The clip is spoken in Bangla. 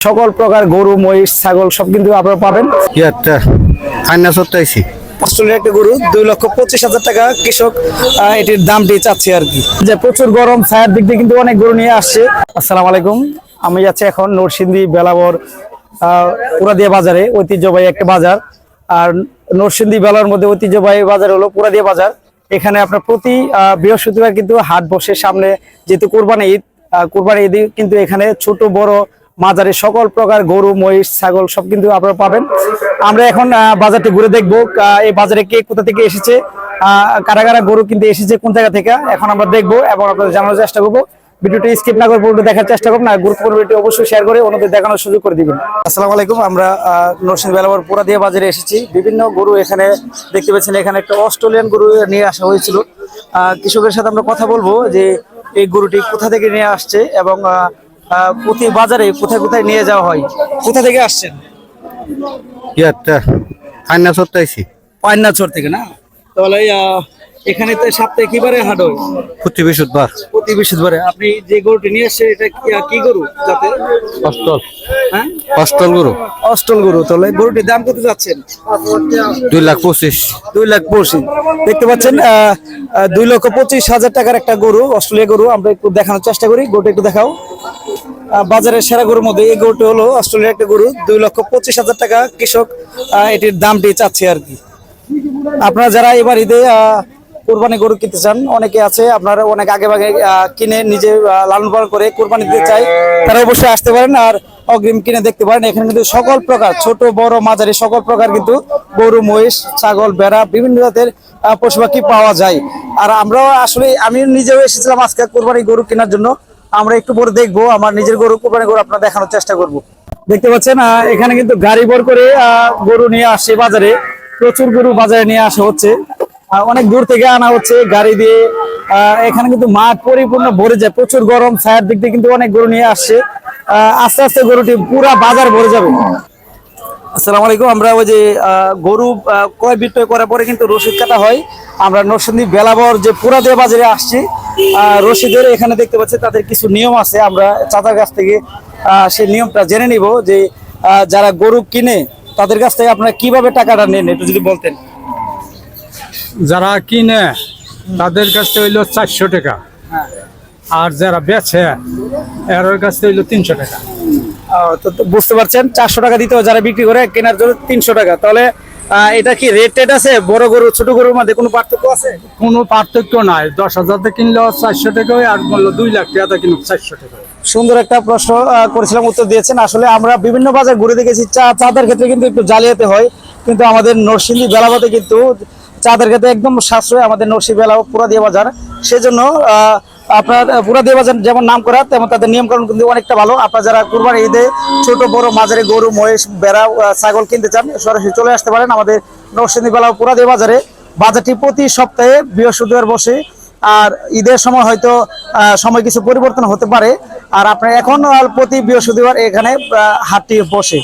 সকল প্রকার গরু মহিষ ছাগল সব কিন্তু আপনারা পাবেন। ফাইনাল সত্তাইছি অস্ট্রেলিয়ার একটা গরু দুই লক্ষ পঁচিশ হাজার টাকা। কৃষক আহ, এটির দামটি চাচ্ছে আর কি। যে প্রচুর গরম ছায়ার দিক দিয়ে কিন্তু অনেক গরু নিয়ে আসছে। আসসালামু আলাইকুম। আমি যাচ্ছি এখন নরসিংদী বেলাবর আহ, পুরাদিয়া বাজারে ঐতিহ্যবাহী একটা বাজার। আর নরসিংদী বেলার মধ্যে ঐতিহ্যবাহী বাজার হলো পুরাদিয়া বাজার। এখানে আপনার প্রতি বৃহস্পতিবার কিন্তু হাট বসে। সামনে যেহেতু কোরবানি ঈদ আহ, কোরবানি ঈদ কিন্তু এখানে ছোট বড় মাজারে সকল প্রকার গরু, মহিষ, ছাগল সব কিন্তু আপনারা পাবেন। আমরা এখন বাজারটি ঘুরে দেখব এই বাজারে কে কোথা থেকে এসেছে কারা কারা গরু কিন্তু এসেছে, কোন জায়গা থেকে, এখন আমরা দেখব এবং আপনাদের জানানোর চেষ্টা করব। ভিডিওটি স্কিপ না করে পুরোটা দেখার চেষ্টা করুন আর গুরুত্বপূর্ণ ভিডিও অবশ্যই শেয়ার করে অন্যদের দেখানোর সুযোগ করে দিবেন। আসসালামু আলাইকুম, আমরা নরসিংহ বেলাবর পোড়াদিয়া বাজারে এসেছি। বিভিন্ন গরু এখানে দেখতে পাচ্ছেন এখানে একটা অস্ট্রেলিয়ান গরু নিয়ে আসা হয়েছিল। কৃষকের সাথে আমরা কথা বলব যে এই গরুটি কোথা থেকে নিয়ে আসছে এবং প্রতি বাজারে কোথায় কোথায় নিয়ে যাওয়া হয়? কোথা থেকে আসছেন? থেকে না? তাহলে এখানে তো সপ্তাহে কিবারে হাট হয়? প্রতি বৃহস্পতিবার। প্রতি বৃহস্পতিবারে। আপনি যে গরুটি নিয়ে আসছেন এটা কি- গরু যাতে অষ্টল। হ্যাঁ? অষ্টল গরু। গরু। তাহলে গরুটির দাম কত যাচ্ছেন? দুই লাখ পঁচিশ। দুই লাখ পঁচিশ। দেখতে পাচ্ছেন দুই লক্ষ পঁচিশ হাজার টাকার একটা গরু অস্ট্রেলিয়া গরু। আমরা একটু দেখানোর চেষ্টা করি। গরুটা একটু দেখাও। বাজারের সেরা গরুর মধ্যে এই গরুটি হলো অস্ট্রেলিয়ার একটা গরু, দুই লক্ষ পঁচিশ হাজার টাকা। কৃষক এটির দামটি চাচ্ছে আর কি। আপনারা যারা এবার ঈদে কোরবানি গরু কিনতে চান, অনেকে আছে, আপনারা অনেক আগে ভাগে কিনে নিজে লালন পালন করে কোরবানি দিতে চাই তারা অবশ্যই আসতে পারেন আর অগ্রিম কিনে দেখতে পারেন। এখানে কিন্তু সকল প্রকার, ছোট, বড়, মাঝারি, সকল প্রকার কিন্তু গরু, মহিষ, ছাগল বেড়া বিভিন্ন জাতের পশু পাখি পাওয়া যায়। আর আমরাও আসলে আমি নিজেও এসেছিলাম আজকে কোরবানি গরু কেনার জন্য। আমরা একটু পরে দেখব, আমার নিজের গরু কোরবানি গরু আপনার দেখানোর চেষ্টা করব। দেখতে পাচ্ছেন এখানে কিন্তু গাড়ি ভর করে গরু নিয়ে আসছে বাজারে। প্রচুর গরু বাজারে নিয়ে আসা হচ্ছে। অনেক দূর থেকে আনা হচ্ছে গাড়ি দিয়ে। এখানে কিন্তু মাঠ পরিপূর্ণ ভরে যায়, প্রচুর গরম, ছায়ার দিক দিয়ে কিন্তু অনেক গরু নিয়ে আসছে আস্তে আস্তে গরুটি পুরা বাজার ভরে যাবে। আসসালামু আলাইকুম। আমরা ওই যে গরু ক্রয় বিক্রয় করার পরে কিন্তু রসিদ কাটা হয়। আমরা নরসিংদী বেলাবর যে পুরাদিয়া বাজারে আসছি রসিদের এখানে দেখতে পাচ্ছি তাদের কিছু নিয়ম আছে। আমরা চাচার কাছ থেকে সেই নিয়মটা জেনে নিব যে যারা গরু কিনে তাদের কাছ থেকে আপনারা কীভাবে টাকাটা নেন একটু যদি বলতেন। যারা কিনে তাদের কাছ থেকে হইল চারশো টাকা। আর যারা বেচে এর কাছ থেকে হইল তিনশো টাকা। বুঝতে পারছেন চারশো টাকা দিতে যারা বিক্রি করে কেনার জন্য তিনশো টাকা। তাহলে এটা কি রেট টেট আছে বড় গরু ছোট গরুর মধ্যে কোনো পার্থক্য আছে? কোনো পার্থক্য নাই। দশ হাজারতে কিনলেও চারশো টাকা আর বলল দুই লাখ টাকাতে কিনলো চারশো টাকা সুন্দর একটা প্রশ্ন করেছিলাম উত্তর দিয়েছেন। আসলে আমরা বিভিন্ন বাজার ঘুরে দেখেছি চা চাঁদের ক্ষেত্রে কিন্তু একটু জালিয়াতে হয় কিন্তু আমাদের নরসিংদী বেলাবাতে কিন্তু চাঁদের ক্ষেত্রে একদম সাশ্রয় আমাদের নরসিংদী বেলা পুরাদিয়া বাজার। সেজন্য আপনার পুরা বাজার যেমন নাম করা তেমন তাদের নিয়মকানুন কিন্তু অনেকটা ভালো। আপনার যারা কুরবানি ঈদে ছোট, বড়, মাঝারি গরু, মহিষ বেড়া ছাগল কিনতে চান, সরাসরি চলে আসতে পারেন আমাদের নরসিংদী বেলা পুরাদিয়া বাজারে। বাজারটি প্রতি সপ্তাহে বৃহস্পতিবার বসে, আর ঈদের সময় হয়তো সময় কিছু পরিবর্তন হতে পারে। আর আপনার এখন প্রতি বৃহস্পতিবার এখানে হাটটি বসে।